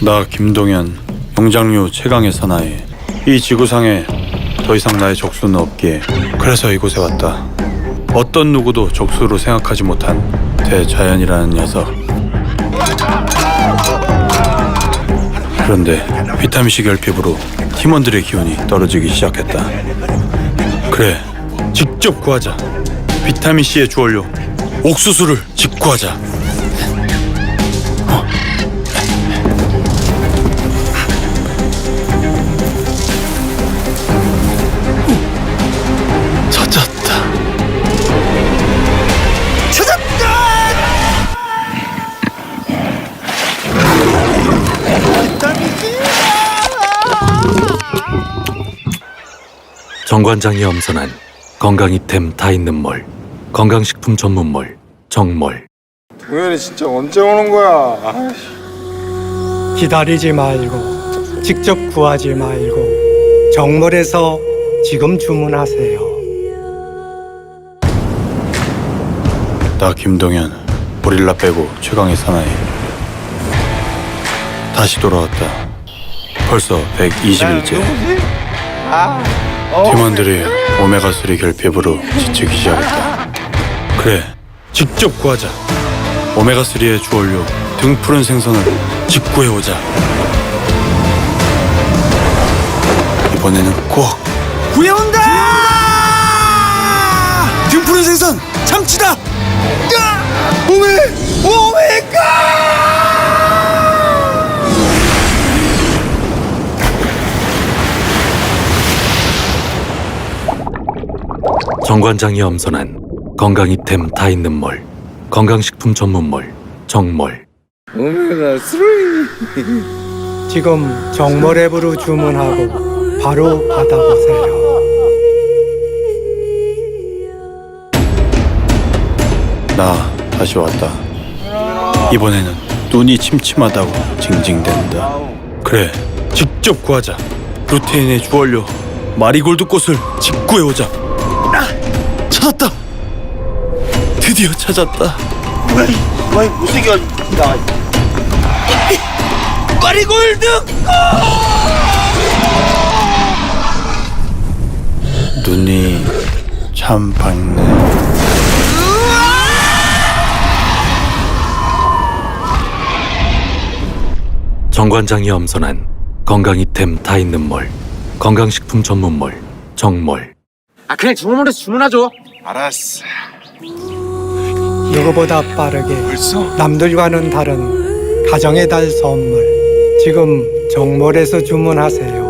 나 김동현 용장류 최강의 사나이. 이 지구상에 더 이상 나의 적수는 없기에 그래서 이곳에 왔다. 어떤 누구도 적수로 생각하지 못한 대자연이라는 녀석. 그런데 비타민C 결핍으로 팀원들의 기운이 떨어지기 시작했다. 그래 직접 구하자. 비타민C의 주원료 옥수수를 직구하자 정관장이 엄선한 건강 이템 다 있는 몰 건강식품 전문몰 정몰 우연이 진짜 언제 오는 거야? 아이씨. 기다리지 말고 직접 구하지 말고 정몰에서 지금 주문하세요. 나 김동현 고릴라 빼고 최강의 사나이 다시 돌아왔다 벌써 120일째 팀원들이 오메가3 결핍으로 지치기 시작했다 그래 직접 구하자 오메가3의 주원료 등 푸른 생선을 직구해오자 이번에는 꼭 구해온다! 등 푸른 생선 참치다! 오메! 정관장이 엄선한 건강 이템 다 있는 몰 건강식품 전문몰 정몰 오메가 3. 지금 정몰 앱으로 주문하고 바로 받아보세요. 나 다시 왔다. 이번에는 눈이 침침하다고 징징댄다. 그래, 직접 구하자. 루테인의 주원료 마리골드 꽃을 직구해오자. 아, 찾았다. 드디어 찾았다. 와이 무색이 나 마리골드! 눈이 참 밝네. 정관장이 엄선한 건강 이템 다 있는 몰 건강식품 전문몰 정몰 아 그냥 주문물에서 주문하죠. 알았어. 누구보다 빠르게 벌써? 남들과는 다른 가정의 달 선물 지금 정몰에서 주문하세요.